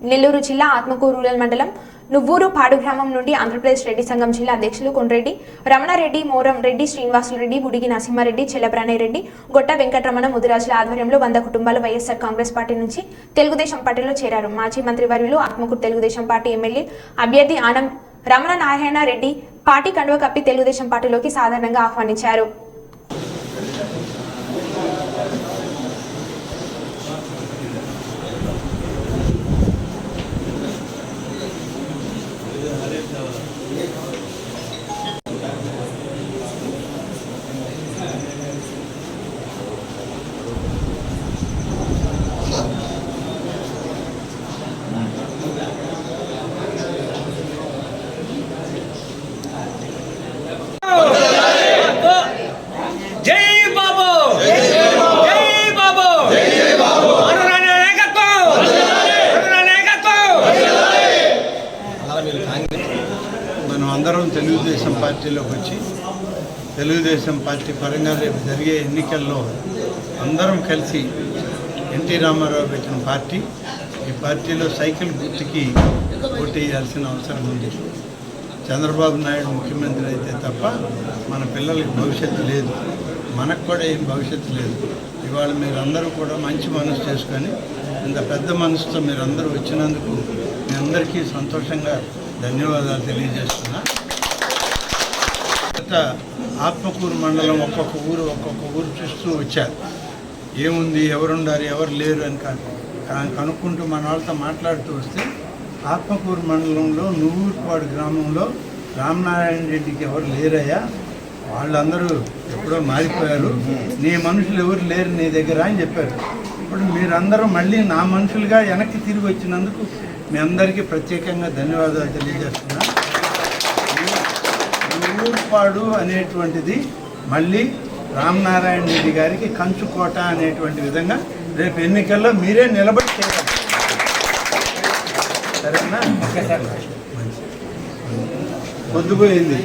నెల్లూరు జిల్లా ఆత్మకూరు రూరల్ మండలం నువ్వూరు పాడు గ్రామం నుండి ఆంధ్రప్రదేశ్ రెడ్డి సంఘం జిల్లా అధ్యక్షులు కొండ్రెడ్డి రమణారెడ్డి మోరం రెడ్డి శ్రీనివాసులరెడ్డి బుడిగి నరసింహారెడ్డి చెల్లప్రాణిరెడ్డి గొట్ట వెంకటరమణ ముదిరాజుల ఆధ్వర్యంలో వంద కుటుంబాలు వైఎస్ఆర్ కాంగ్రెస్ పార్టీ నుంచి తెలుగుదేశం పార్టీలో చేరారు. మాజీ మంత్రి వర్యులు ఆత్మకూరు తెలుగుదేశం పార్టీ ఎమ్మెల్యే అభ్యర్థి ఆనం రమణ నారాయణ రెడ్డి పార్టీ కండువ కప్పి తెలుగుదేశం పార్టీలోకి సాధారణంగా ఆహ్వానించారు. తెలుగుదేశం పార్టీలోకి వచ్చి తెలుగుదేశం పార్టీ పరంగా రేపు జరిగే ఎన్నికల్లో అందరం కలిసి ఎన్టీ రామారావు పెట్టిన పార్టీ ఈ పార్టీలో సైకిల్ గుర్తుకి పోటీ చేయాల్సిన అవసరం ఉంది. చంద్రబాబు నాయుడు ముఖ్యమంత్రి అయితే తప్ప మన పిల్లలకి భవిష్యత్తు లేదు. మనకు కూడా ఏం భవిష్యత్తు లేదు. ఇవాళ మీరందరూ కూడా మంచి మనసు చేసుకొని ఇంత పెద్ద మనసుతో మీరందరూ వచ్చినందుకు మీ అందరికీ సంతోషంగా ధన్యవాదాలు తెలియజేస్తున్నా. గత ఆత్మకూరు మండలం ఒక్కొక్క ఊరు ఒక్కొక్క ఊరు చూస్తూ వచ్చారు. ఏముంది ఎవరుండారు ఎవరు లేరు అని కానీ కనుక్కుంటూ మన వాళ్ళతో మాట్లాడుతూ వస్తే ఆత్మకూరు మండలంలో నువ్వూరుపాడు గ్రామంలో రామనారాయణ రెడ్డికి ఎవరు లేరయ్యా? వాళ్ళందరూ ఎప్పుడో మారిపోయారు. నీ మనుషులు ఎవరు లేరు నీ దగ్గర అని చెప్పారు. ఇప్పుడు మీరందరూ మళ్ళీ నా మనుషులుగా వెనక్కి తిరిగి వచ్చినందుకు మీ అందరికీ ప్రత్యేకంగా ధన్యవాదాలు తెలియజేస్తున్నా. ఊరుపాడు అనేటువంటిది మళ్ళీ రామనారాయణ రెడ్డి గారికి కంచుకోట అనేటువంటి విధంగా రేపు ఎన్నికల్లో మీరే నిలబడి చేయాలి. సరేనా. పొద్దుపోయింది.